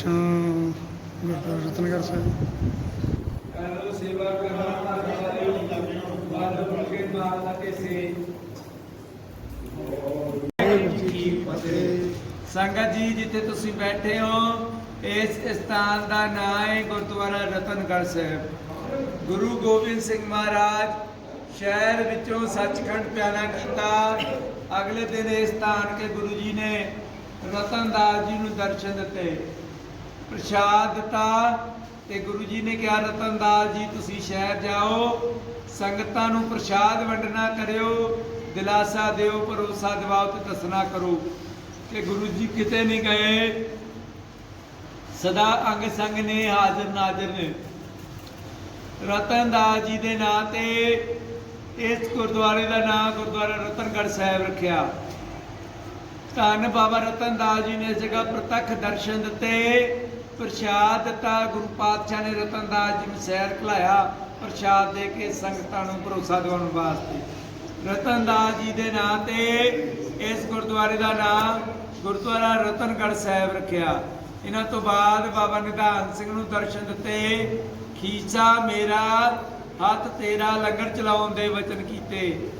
ਦਰਸ਼ਨ ਗੁਰਦੁਆਰਾ ਰਤਨਗੜ੍ਹ ਸਾਹਿਬ। ਕਰੋ ਸੇਵਾ ਕਰਨਾ ਸਾਰੇ ਵੱਡ ਮੁਕੇ ਮਾਲ ਲਗੇ ਸੇ ਸੰਗਤ ਜੀ, ਜਿੱਥੇ ਤੁਸੀਂ ਬੈਠੇ ਹੋ, ਇਸ ਸਥਾਨ ਦਾ ਨਾਮ ਹੈ ਗੁਰਦੁਆਰਾ ਰਤਨਗੜ੍ਹ ਸਾਹਿਬ। ਗੁਰੂ ਗੋਬਿੰਦ ਸਿੰਘ ਮਹਾਰਾਜ ਸ਼ਹਿਰ ਵਿੱਚੋਂ ਸੱਚਖੰਡ ਪਿਆਰਾ ਕੀਤਾ। ਅਗਲੇ ਦਿਨ ਇਸ ਸਥਾਨ ਕੇ ਗੁਰੂ ਜੀ ਨੇ ਰਤਨਦਾਸ ਜੀ ਨੂੰ ਦਰਸ਼ਨ ਦਿੱਤੇ। ਪ੍ਰਸ਼ਾਦ ਦਿੱਤਾ ਤੇ ਗੁਰੂ ਜੀ ਨੇ ਕਿਹਾ, ਰਤਨਦਾਸ ਜੀ, ਤੁਸੀਂ ਸ਼ਹਿਰ ਜਾਓ, ਸੰਗਤਾਂ ਨੂੰ ਪ੍ਰਸ਼ਾਦ ਵੰਡਣਾ ਕਰਿਓ, ਦਿਲਾਸਾ ਦਿਓ, ਭਰੋਸਾ ਦਿਵਾਓ ਤੇ ਦੱਸਣਾ ਕਰੋ। ਕਿ ਗੁਰੂ ਜੀ ਕਿਤੇ ਨਹੀਂ ਗਏ। ਸਦਾ ਅੰਗ ਸੰਗ ਨੇ ਹਾਜ਼ਰ ਨਾਜ਼ਰ। ਨੇ ਰਤਨਦਾਸ ਜੀ ਦੇ ਨਾਂ ਤੇ ਇਸ ਗੁਰਦੁਆਰੇ ਦਾ ਨਾਮ ਗੁਰਦੁਆਰਾ ਰਤਨਗੜ੍ਹ ਸਾਹਿਬ ਰੱਖਿਆ। ਧੰਨ ਬਾਬਾ ਰਤਨਦਾਸ ਜੀ ਨੇ ਇਸ ਜਗ੍ਹਾ ਪ੍ਰਤੱਖ ਦਰਸ਼ਨ ਦਿੱਤੇ। ਪ੍ਰਸ਼ਾਦ ਦਿੱਤਾ, ਗੁਰੂ ਪਾਤਸ਼ਾਹ ਨੇ ਰਤਨਦਾਸ ਜੀ ਨੂੰ ਸੈਰ ਖਲਾਇਆ ਪ੍ਰਸ਼ਾਦ ਦੇ ਕੇ ਸੰਗਤਾਂ ਨੂੰ ਭਰੋਸਾ ਦਿਵਾਉਣ ਵਾਸਤੇ। ਰਤਨਦਾਸ ਜੀ ਦੇ ਨਾਂ ਤੇ ਇਸ ਗੁਰਦੁਆਰੇ ਦਾ ਨਾਮ ਗੁਰਦੁਆਰਾ ਰਤਨਗੜ੍ਹ ਸਾਹਿਬ ਰੱਖਿਆ। ਇਹਨਾਂ ਤੋਂ ਬਾਅਦ ਬਾਬਾ ਨਿਧਾਨ ਸਿੰਘ ਨੂੰ ਦਰਸ਼ਨ ਦਿੱਤੇ। ਖੀਚਾ ਮੇਰਾ, ਹੱਥ ਤੇਰਾ ਲੰਗਰ ਚਲਾਉਣ ਦੇ ਵਚਨ ਕੀਤੇ।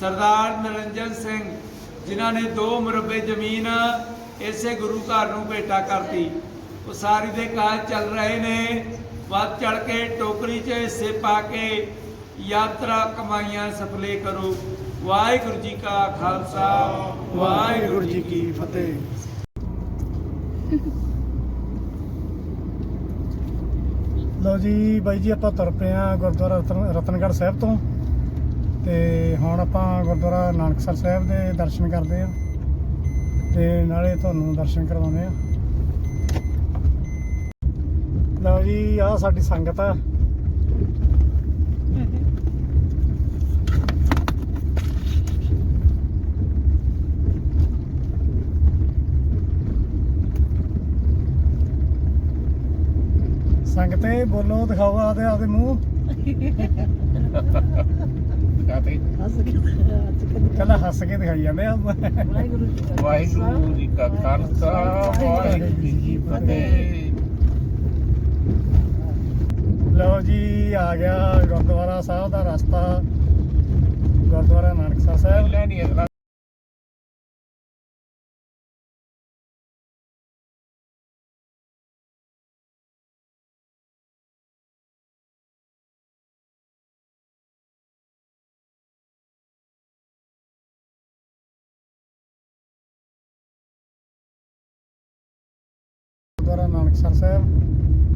ਸਰਦਾਰ ਨਰਿੰਜਨ ਸਿੰਘ, ਜਿਨ੍ਹਾਂ ਨੇ ਦੋ ਮੁਰੱਬੇ ਜ਼ਮੀਨ ਇਸੇ ਗੁਰੂ ਘਰ ਨੂੰ ਭੇਟਾ ਕਰਤੀ। ਉਸਾਰੀ ਦੇ ਕਾਜ ਚੱਲ ਰਹੇ ਨੇ। ਵੱਧ ਚੜ ਕੇ ਟੋਕਰੀ 'ਚ ਹਿੱਸੇ ਪਾ ਕੇ ਯਾਤਰਾ ਕਮਾਈਆਂ ਸਫਲੇ ਕਰੋ। ਵਾਹਿਗੁਰੂ ਜੀ ਕਾ ਖਾਲਸਾ, ਵਾਹਿਗੁਰੂ ਜੀ ਕੀ ਫਤਿਹ। ਲਓ ਜੀ, ਬਾਈ ਜੀ, ਆਪਾਂ ਤੁਰ ਪਏ ਆ ਗੁਰਦੁਆਰਾ ਰਤਨ- ਰਤਨਗੜ੍ਹ ਸਾਹਿਬ ਤੋਂ। ਤੇ ਹੁਣ ਆਪਾਂ ਗੁਰਦੁਆਰਾ ਨਾਨਕਸਰ ਸਾਹਿਬ ਦੇ ਦਰਸ਼ਨ ਕਰਦੇ ਆ ਤੇ ਨਾਲੇ ਤੁਹਾਨੂੰ ਦਰਸ਼ਨ ਕਰਵਾਉਂਦੇ ਆ ਲਓ ਜੀ ਆਹ ਸਾਡੀ ਸੰਗਤ ਆ। ਸੰਗਤੇ ਬੋਲੋ ਦਿਖਾਓ ਆਦੇ ਆਦੇ ਮੂੰਹ। ਕੱਲਾ ਹੱਸ ਕੇ ਦਿਖਾਈ ਜਾਂਦੇ ਆ। ਵਾਹਿਗੁਰੂ ਜੀ ਕਾ ਖਾਲਸਾ। ਵਾਹਿਗੁਰੂ ਜੀ ਕੀ ਫਤਿਹ। ਲਓ ਜੀ ਆ ਗਿਆ ਗੁਰਦੁਆਰਾ ਸਾਹਿਬ ਦਾ ਰਸਤਾ। ਗੁਰਦੁਆਰਾ ਨਾਨਕਸਰ ਸਾਹਿਬ ਨਹੀਂ ਅਗਲਾ। ਗੁਰਦੁਆਰਾ ਨਾਨਕਸਰ ਸਾਹਿਬ।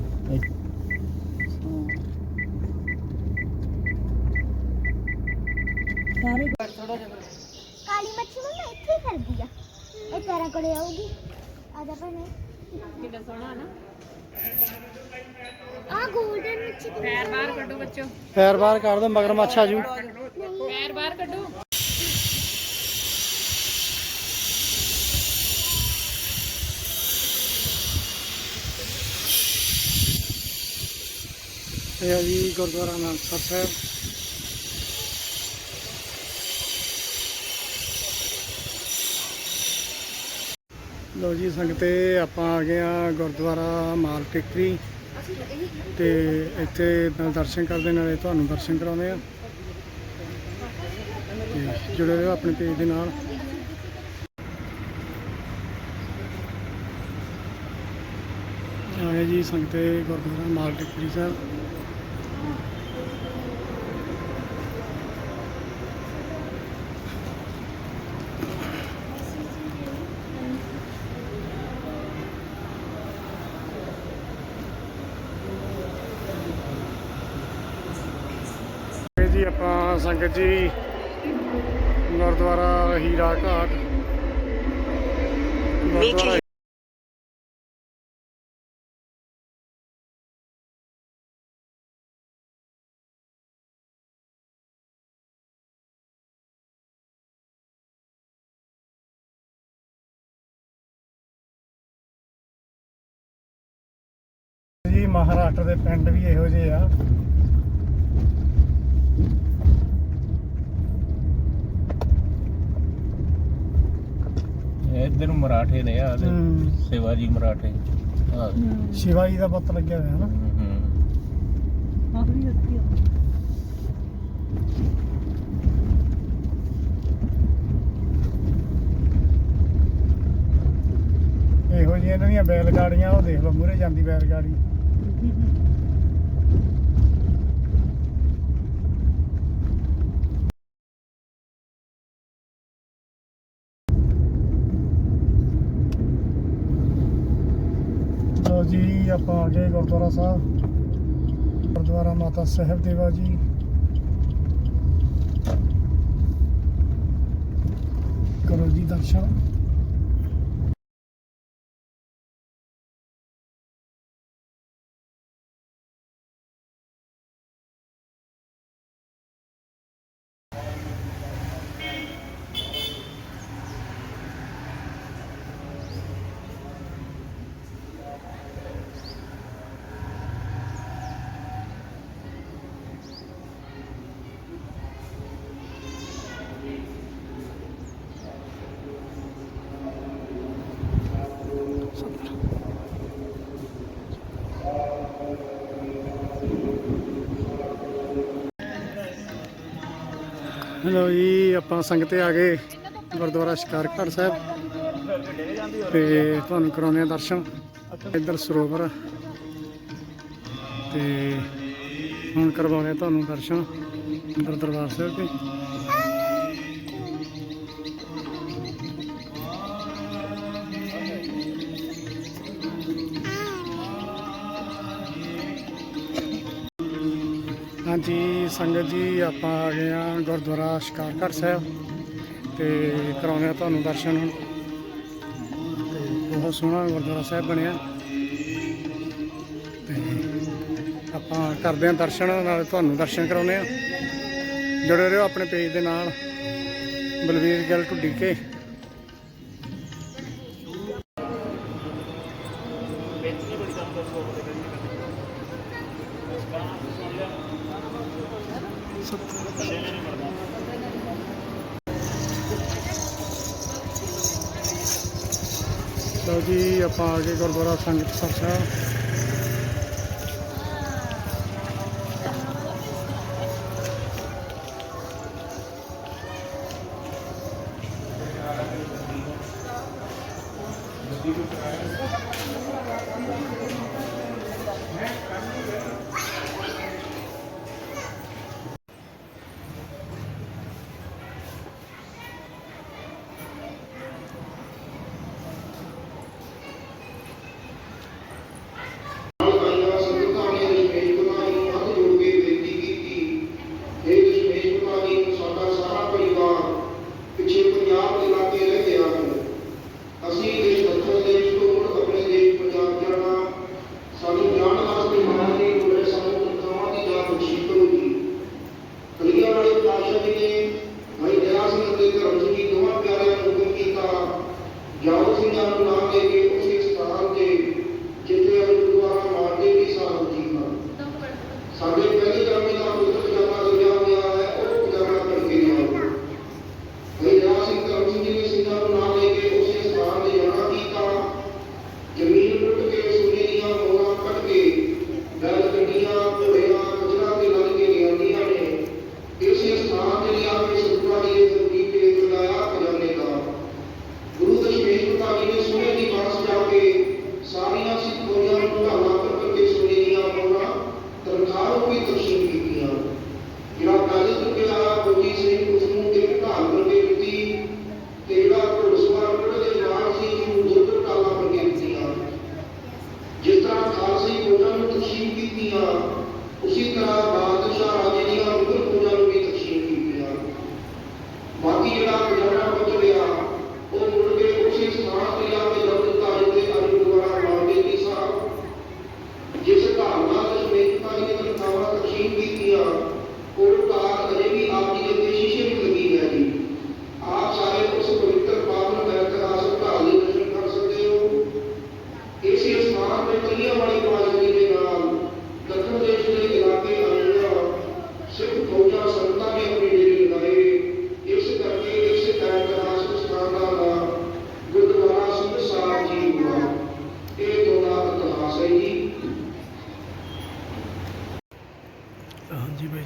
ਕਾਲੀ ਮੱਛੀ ਨੂੰ ਨਾ ਇੱਥੇ ਹੀ ਕਰਦੀ ਆ। ਇਹ ਤੇਰਾ ਕੋਲੇ ਆਊਗੀ। ਆ ਜਾ ਭੈਣੇ। ਕਿੰਨਾ ਸੋਹਣਾ ਨਾ। ਆ 골ਡਨ ਮੱਛੀ ਪੈਰ ਬਾਹਰ ਕੱਢੋ ਬੱਚੋ। ਪੈਰ ਬਾਹਰ ਕੱਢ ਦੋ ਮਗਰਮੱਛ ਆ ਜੂ। ਪੈਰ ਬਾਹਰ ਕੱਢੋ। ਇਹ ਆ ਜੀ ਗੁਰਦੁਆਰਾ ਨਾਨਕਸਰ ਸਾਹਿਬ। ਲੋ ਜੀ ਸੰਗਤੇ, ਆਪਾਂ ਆ ਗਏ ਆ ਗੁਰਦੁਆਰਾ ਮਾਲ ਟਿਕਰੀ। ਤੇ ਇੱਥੇ ਨਾਲ ਦਰਸ਼ਨ ਕਰਦੇ, ਨਾਲੇ ਤੁਹਾਨੂੰ ਦਰਸ਼ਨ ਕਰਾਉਂਦੇ ਆ ਤੇ ਜੁੜੇ ਰਹੋ ਆਪਣੇ ਪੇਜ ਦੇ ਨਾਲ। ਆਏ ਜੀ ਸੰਗਤੇ, ਗੁਰਦੁਆਰਾ ਮਾਲ ਟਿਕਰੀ ਸਾਹਿਬ। ਸੰਗਤ ਜੀ ਗੁਰਦੁਆਰਾ ਹੀਰਾ ਘਾਟ। ਗੁਰਦੁਆਰਾ ਜੀ ਮਹਾਰਾਸ਼ਟਰ ਦੇ ਪਿੰਡ ਵੀ ਇਹੋ ਜਿਹੇ ਆ। ਇੱਧਰ ਨੂੰ ਮਰਾਠੇ ਨੇ ਆ ਹਮ, ਸੇਵਾਜੀ ਮਰਾਠੇ। ਹਾਂ। ਸ਼ਿਵਾਜੀ ਦਾ ਬੁੱਤ ਲੱਗਿਆ ਹੋਇਆ ਨਾ। ਆਖਰੀ ਹੱਤੀ ਆ। ਇਹੋ ਜਿਹੀਆਂ ਇਹਨਾਂ ਦੀਆਂ ਬੈਲ ਗਾੜੀਆਂ ਉਹ ਦੇਖ ਲਓ ਮੂਰੇ ਜਾਂਦੀ ਬੈਲ ਗਾੜੀ ਲਓ ਜੀ ਆਪਾਂ ਆ ਗਏ ਗੁਰਦੁਆਰਾ ਸਾਹਿਬ ਗੁਰਦੁਆਰਾ ਮਾਤਾ ਸਾਹਿਬ ਦੇਵਾ ਜੀ। ਕਰੋ ਜੀ ਦਰਸ਼ਨ। ਹੈਲੋ ਜੀ, ਆਪਾਂ ਸੰਗਤੇ ਆ ਗਏ, ਗੁਰਦੁਆਰਾ ਸ਼ਿਕਾਰਘਾਟ ਸਾਹਿਬ ਤੇ ਤੁਹਾਨੂੰ ਕਰਾਉਂਦੇ ਆ ਦਰਸ਼ਨ, ਇੱਧਰ ਸਰੋਵਰ ਆ। ਤੇ ਹੁਣ ਕਰਵਾਉਂਦੇ ਆ ਤੁਹਾਨੂੰ ਦਰਸ਼ਨ, ਅੰਦਰ ਦਰਬਾਰ ਸਾਹਿਬ ਦੇ ਹਾਂਜੀ ਸੰਗਤ ਜੀ, ਆਪਾਂ ਆ ਗਏ ਆ ਗੁਰਦੁਆਰਾ ਸ਼ਿਕਾਰਘਾਟ ਸਾਹਿਬ ਤੇ ਕਰਾਉਂਦੇ ਆ ਤੁਹਾਨੂੰ ਦਰਸ਼ਨ ਹੁਣ। ਬਹੁਤ ਸੋਹਣਾ ਗੁਰਦੁਆਰਾ ਸਾਹਿਬ ਬਣਿਆ। ਤੇ ਆਪਾਂ ਕਰਦੇ ਆ ਦਰਸ਼ਨ, ਨਾਲ ਤੁਹਾਨੂੰ ਦਰਸ਼ਨ ਕਰਾਉਂਦੇ ਆ ਜੁੜੇ ਰਹੋ ਆਪਣੇ ਪੇਜ ਦੇ ਨਾਲ। ਬਲਵੀਰ ਗਿੱਲ ਢੁੱਡੀ ਕੇ। ਜੀ ਆਪਾਂ ਆ ਗੁਰਦੁਆਰਾ ਸੰਗਤਸਰ ਸਾਹਿਬ।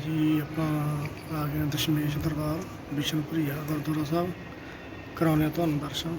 ਜੀ ਆਪਾਂ ਆ ਗਏ ਹਾਂ ਦਸ਼ਮੇਸ਼ ਦਰਬਾਰ ਬਿਸ਼ਨਪੁਰੀਆ ਗੁਰਦੁਆਰਾ ਸਾਹਿਬ। ਕਰਾਉਣੇ ਤੁਹਾਨੂੰ ਦਰਸ਼ਨ।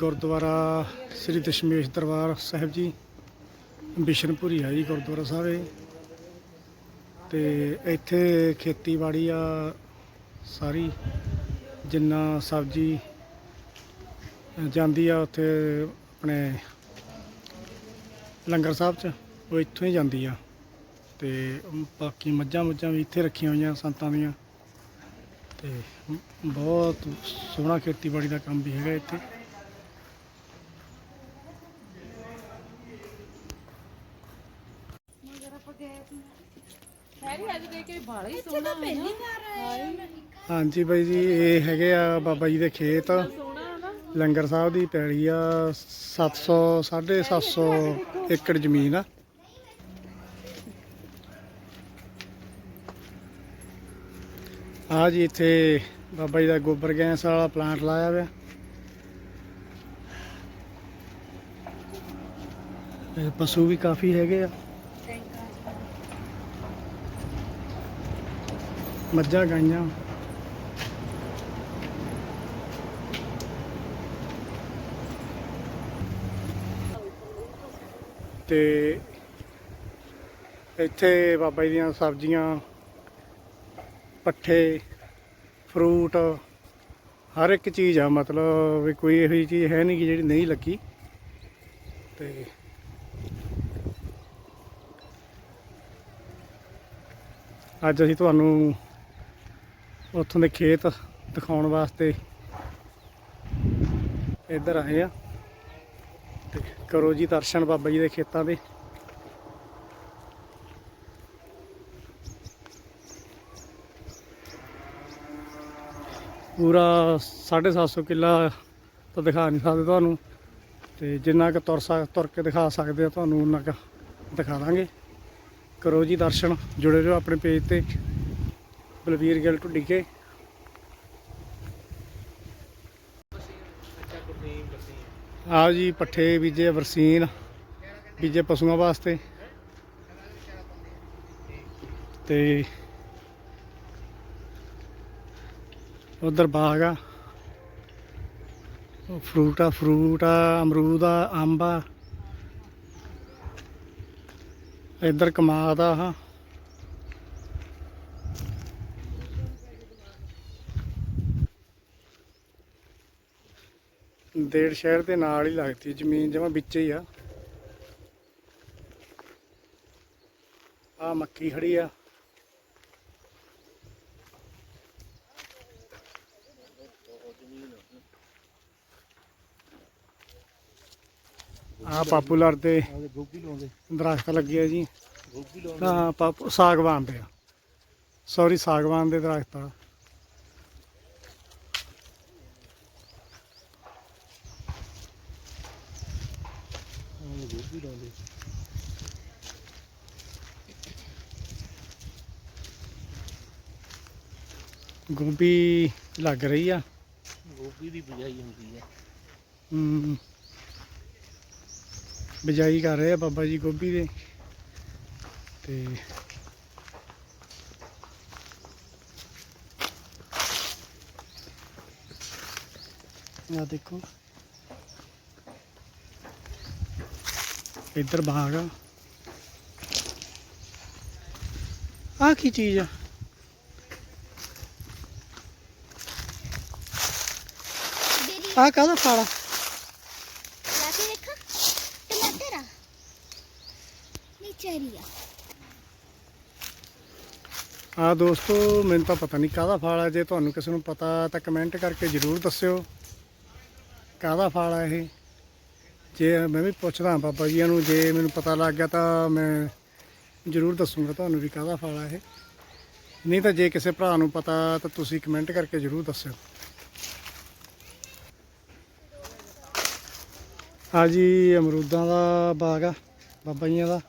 ਗੁਰਦੁਆਰਾ ਸ੍ਰੀ ਦਸ਼ਮੇਸ਼ ਦਰਬਾਰ ਸਾਹਿਬ ਜੀ, ਬਿਸ਼ਨਪੁਰੀ ਹੈ ਜੀ ਗੁਰਦੁਆਰਾ ਸਾਹਿਬ ਇਹ। ਤੇ ਇੱਥੇ ਖੇਤੀਬਾੜੀ ਆ ਸਾਰੀ, ਜਿੰਨਾ ਸਬਜ਼ੀ ਜਾਂਦੀ ਆ ਉੱਥੇ ਆਪਣੇ ਲੰਗਰ ਸਾਹਿਬ ਚ, ਉਹ ਇੱਥੋਂ ਹੀ ਜਾਂਦੀ ਆ। ਤੇ ਬਾਕੀ ਮੱਝਾਂ ਮੁੱਝਾਂ ਵੀ ਇੱਥੇ ਰੱਖੀਆਂ ਹੋਈਆਂ ਸੰਤਾਂ ਦੀਆਂ। ਤੇ ਬਹੁਤ ਸੋਹਣਾ ਖੇਤੀਬਾੜੀ ਦਾ ਕੰਮ ਵੀ ਹੈਗਾ ਇੱਥੇ ਹੈਰੀ ਅੱਜ ਦੇ ਕੇ ਬਾਲਾ ਹੀ ਸੋਹਣਾ ਪਹਿਲੀ ਹਾਂਜੀ ਬਾਈ ਜੀ, ਇਹ ਹੈਗੇ ਆ ਬਾਬਾ ਜੀ ਦੇ ਖੇਤ। ਲੰਗਰ ਸਾਹਿਬ ਦੀ ਪੈਲੀ ਆ 700 750 ਏਕੜ ਜ਼ਮੀਨ ਆ। ਆ ਜੀ ਇੱਥੇ ਬਾਬਾ ਜੀ ਦਾ ਗੋਬਰ ਗੈਸ ਵਾਲਾ ਪਲਾਂਟ ਲਾਇਆ ਹੋਇਆ। ਇਹ ਪਸ਼ੂ ਵੀ ਕਾਫੀ ਹੈਗੇ ਆ। ਮੱਝਾਂ, ਗਾਈਆਂ। ਤੇ ਇੱਥੇ ਬਾਬਾ ਜੀ ਦੀਆਂ ਸਬਜ਼ੀਆਂ, ਪੱਠੇ ਫਰੂਟ ਹਰ ਇੱਕ ਚੀਜ਼ ਆ, ਮਤਲਬ ਵੀ ਕੋਈ ਇਹੋ ਜਿਹੀ ਚੀਜ਼ ਹੈ ਨਹੀਂ ਕਿ ਜਿਹੜੀ ਨਹੀਂ ਲੱਗੀ। ਤੇ ਅੱਜ ਅਸੀਂ ਤੁਹਾਨੂੰ ਉੱਥੋਂ ਦੇ ਖੇਤ ਦਿਖਾਉਣ ਵਾਸਤੇ ਇੱਧਰ ਆਏ ਆ। ਕਰੋ ਜੀ ਦਰਸ਼ਨ ਬਾਬਾ ਜੀ ਦੇ ਖੇਤਾਂ ਦੇ। ਪੂਰਾ 750 ਕਿੱਲਾ ਤਾਂ ਦਿਖਾ ਨਹੀਂ ਸਕਦੇ ਤੁਹਾਨੂੰ। ਤੇ ਜਿੰਨਾ ਕੁ ਤੁਰ ਸਕ, ਤੁਰ ਕੇ ਦਿਖਾ ਸਕਦੇ ਆ ਤੁਹਾਨੂੰ, ਉਨਾ ਕੁ ਦਿਖਾ ਦਾਂਗੇ। ਕਰੋ ਜੀ ਦਰਸ਼ਨ, ਜੁੜੇ ਰਹੋ ਆਪਣੇ ਪੇਜ ਤੇ। ਬਲਵੀਰ ਗਿੱਲ ਢੁੱਡੀ ਕੇ ਆਹ ਜੀ ਪੱਠੇ ਬੀਜੇ ਵਰਸੀਨ ਬੀਜੇ ਪਸ਼ੂਆਂ ਵਾਸਤੇ। ਤੇ ਉਧਰ ਬਾਗ ਆ। ਉਹ ਫਰੂਟ ਆ ਫਰੂਟ ਆ, ਅਮਰੂਦ ਆ, ਅੰਬ ਆ। ਇੱਧਰ ਕਮਾਦ ਆ, ਹਾਂ। ਡੇਢ ਸ਼ਹਿਰ ਦੇ ਨਾਲ ਹੀ ਲੱਗਦੀ ਹੈ, ਜ਼ਮੀਨ ਜਮਾ ਵਿੱਚ ਹੀ ਆ। ਆ ਮੱਕੀ ਖੜੀ ਆ। ਆ ਪਾਪੂਲਰ ਤੇ ਦਰਖਤ ਲੱਗੇ ਆ ਜੀ। ਹਾਂ ਪਾਪੂ ਸਾਗਵਾਨ ਦੇ ਆ। ਸੌਰੀ ਸਾਗਵਾਨ ਦੇ ਦਰਖਤ ਆ। ਗੋਭੀ ਲੱਗ ਰਹੀ ਆ। ਗੋਭੀ ਦੀ ਬਜਾਈ ਹੁੰਦੀ ਹੈ। ਹਮ ਬਿਜਾਈ ਕਰ ਰਹੇ ਆ ਬਾਬਾ ਜੀ ਗੋਭੀ ਦੇ। ਤੇ ਆ ਦੇਖੋ। ਇੱਧਰ ਬਾਗ ਆ ਆ ਕੀ ਚੀਜ਼ ਆ? ਆ ਕਾਹਦਾ ਫਲ ਆ? ਲਾ ਕੇ ਦੇਖਾਂ ਟਮਾਟਰ ਆ। ਚਰੀ ਆ। ਆ ਦੋਸਤੋ ਮੈਨੂੰ ਤਾਂ ਪਤਾ ਨਹੀਂ ਕਾਹਦਾ ਫਲ ਹੈ ਜੇ ਤੁਹਾਨੂੰ ਕਿਸੇ ਨੂੰ ਪਤਾ ਤਾਂ ਕਮੈਂਟ ਕਰਕੇ ਜ਼ਰੂਰ ਦੱਸਿਓ। ਕਾਹਦਾ ਫਲ ਇਹ? ਜੇ ਮੈਂ ਵੀ ਪੁੱਛਦਾ ਬਾਬਾ ਜੀਆਂ ਨੂੰ, ਜੇ ਮੈਨੂੰ ਪਤਾ ਲੱਗ ਗਿਆ ਤਾਂ ਮੈਂ ਜ਼ਰੂਰ ਦੱਸੂਗਾ ਤੁਹਾਨੂੰ ਵੀ ਕਾਹਦਾ ਫਲ ਆ ਇਹ। ਨਹੀਂ ਤਾਂ ਜੇ ਕਿਸੇ ਭਰਾ ਨੂੰ ਪਤਾ ਤਾਂ ਤੁਸੀਂ ਕਮੈਂਟ ਕਰਕੇ ਜ਼ਰੂਰ ਦੱਸਿਓ। ਆ ਜੀ ਅਮਰੂਦਾਂ ਦਾ ਬਾਗ ਆ, ਬਾਬਾ ਜੀਆਂ ਦਾ।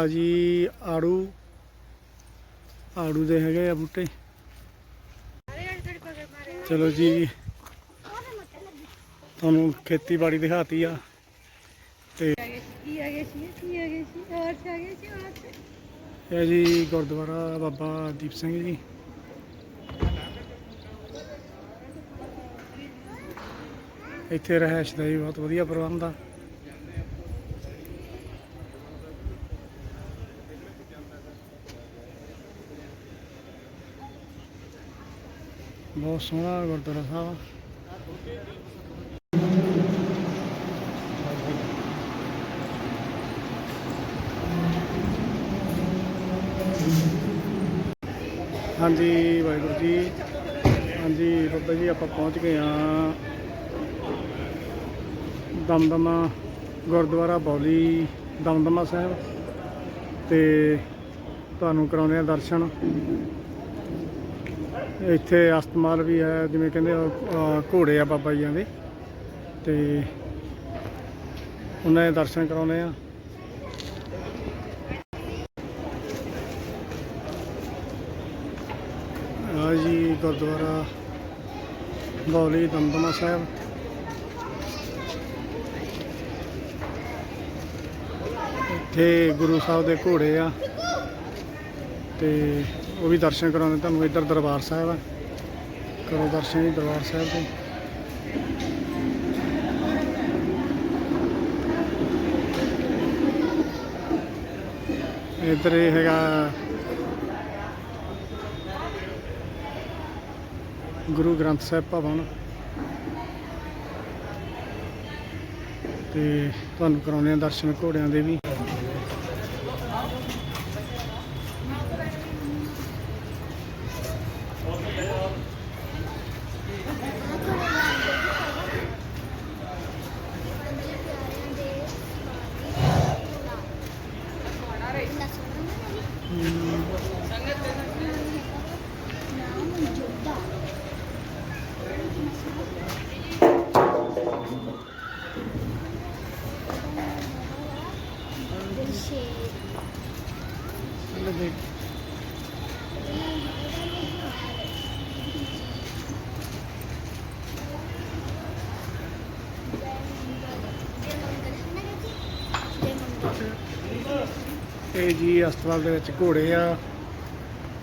ਆਹ ਜੀ ਆੜੂ ਆੜੂ ਦੇ ਹੈਗੇ ਆ ਬੂਟੇ। ਚਲੋ ਜੀ, ਤੁਹਾਨੂੰ ਖੇਤੀਬਾੜੀ ਦਿਖਾਤੀ ਆ। ਤੇ ਇਹ ਜੀ ਗੁਰਦੁਆਰਾ ਬਾਬਾ ਦੀਪ ਸਿੰਘ ਜੀ। ਇੱਥੇ ਰਹਿائش ਦਾ ਵੀ ਬਹੁਤ ਵਧੀਆ ਪ੍ਰਬੰਧ ਆ। ਬਹੁਤ ਸੋਹਣਾ ਗੁਰਦੁਆਰਾ ਸਾਹਿਬ ਹਾਂਜੀ ਵਾਹਿਗੁਰੂ ਜੀ। ਹਾਂਜੀ ਬਾਬਾ ਜੀ, ਆਪਾਂ ਪਹੁੰਚ ਗਏ ਆ ਦਮਦਮਾ ਗੁਰਦੁਆਰਾ ਬੌਲੀ ਦਮਦਮਾ ਸਾਹਿਬ ਤੇ ਤੁਹਾਨੂੰ ਕਰਾਉਂਦੇ ਆ ਦਰਸ਼ਨ। ਇੱਥੇ ਅਸਤਮਾਲ ਵੀ ਹੈ, ਜਿਵੇਂ ਕਹਿੰਦੇ ਘੋੜੇ ਆ ਬਾਬਾ ਜੀਆਂ ਦੇ। ਤੇ ਉਹਨਾਂ ਦੇ ਦਰਸ਼ਨ ਕਰਾਉਂਦੇ ਆ। ਆ ਜੀ ਗੁਰਦੁਆਰਾ ਬੌਲੀ ਦਮਦਮਾ ਸਾਹਿਬ। ਇੱਥੇ ਗੁਰੂ ਸਾਹਿਬ ਦੇ ਘੋੜੇ ਆ। ਤੇ ਉਹ ਵੀ ਦਰਸ਼ਨ ਕਰਾਉਂਦੇ, ਤੁਹਾਨੂੰ ਇੱਧਰ ਦਰਬਾਰ ਸਾਹਿਬ ਆ। ਕਰੋ ਦਰਸ਼ਨ ਜੀ ਦਰਬਾਰ ਸਾਹਿਬ ਦੇ। ਇੱਧਰ ਇਹ ਹੈਗਾ ਗੁਰੂ ਗ੍ਰੰਥ ਸਾਹਿਬ ਭਵਨ। ਤੇ ਤੁਹਾਨੂੰ ਕਰਾਉਂਦੇ ਆ ਦਰਸ਼ਨ ਘੋੜਿਆਂ ਦੇ ਵੀ। ਇਹ ਜੀ ਹਸਪਤਾਲ ਦੇ ਵਿੱਚ ਘੋੜੇ ਆ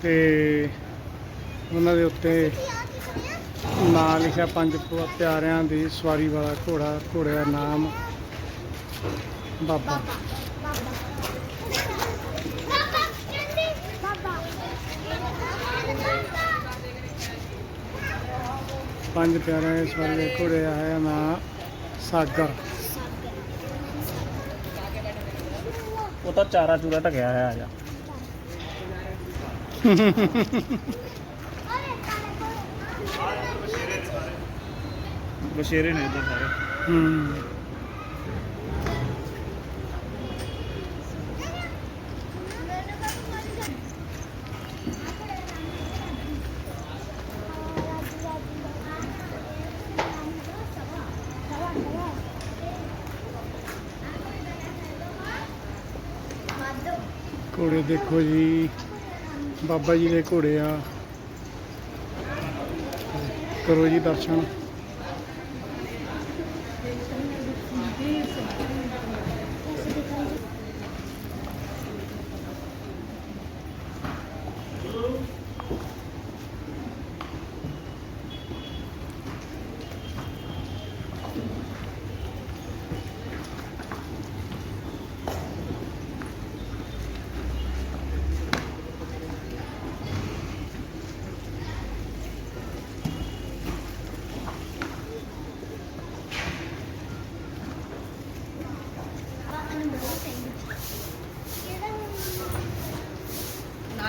ਤੇ ਉਹਨਾਂ ਦੇ ਉੱਤੇ ਨਾਂ ਲਿਖਿਆ, ਪੰਜ ਪਿਆਰਿਆਂ ਦੀ ਸਵਾਰੀ ਵਾਲਾ ਘੋੜਾ, ਘੋੜੇ ਦਾ ਨਾਮ ਬਾਬਾ। ਪੰਜ ਪਿਆਰਿਆਂ ਦੇ ਸਵਾਰੀ ਦੇ ਘੋੜੇ ਆਇਆ ਨਾਂ ਸਾਗਰ। ਉਹ ਤਾਂ ਚਾਰਾ ਚੂਰਾ ਢਕਿਆ ਹੋਇਆ ਆ ਜਾ। ਬਸ਼ੇਰੇ ਨੇ ਇੱਧਰ ਸਾਰੇ। ਹੂੰ। ਘੋੜੇ ਦੇਖੋ ਜੀ ਬਾਬਾ ਜੀ ਦੇ ਘੋੜੇ ਆ। ਕਰੋ ਜੀ ਦਰਸ਼ਨ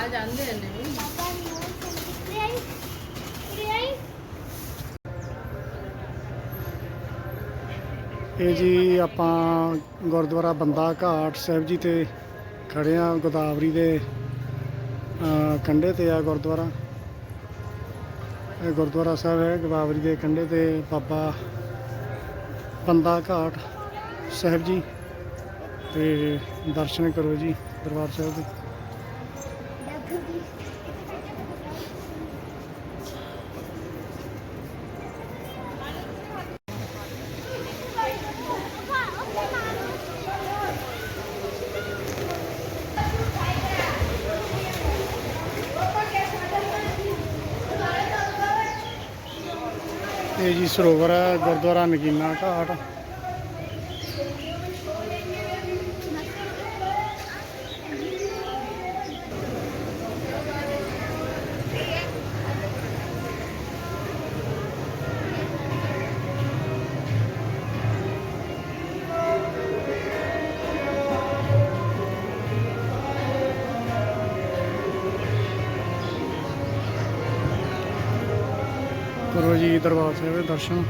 ਜਾਂਦੇ ਨੇ ਬਾਬਾ ਮੋਹਨ ਸਿੰਘ ਕਿੱਥੇ ਆਈ ਕਿੱਥੇ ਆਈ ਇਹ ਜੀ ਆਪਾਂ ਗੁਰਦੁਆਰਾ ਬੰਦਾ ਘਾਟ ਸਾਹਿਬ ਜੀ ਤੇ ਖੜੇ ਆ ਗੋਦਾਵਰੀ ਦੇ ਕੰਢੇ ਤੇ ਆ ਗੁਰਦੁਆਰਾ। ਇਹ ਗੁਰਦੁਆਰਾ ਸਾਹਿਬ ਹੈ ਗੋਦਾਵਰੀ ਦੇ ਕੰਢੇ ਤੇ ਬਾਬਾ ਬੰਦਾ ਘਾਟ ਸਾਹਿਬ ਜੀ। ਤੇ ਦਰਸ਼ਨ ਕਰੋ ਜੀ ਦਰਬਾਰ ਸਾਹਿਬ ਦੇ। ਇਹ ਜੀ ਸਰੋਵਰ ਹੈ ਗੁਰਦੁਆਰਾ ਨਗੀਨਾ ਘਾਟ। ਦਰਬਾਰ ਸਾਹਿਬ ਦੇ ਦਰਸ਼ਨ?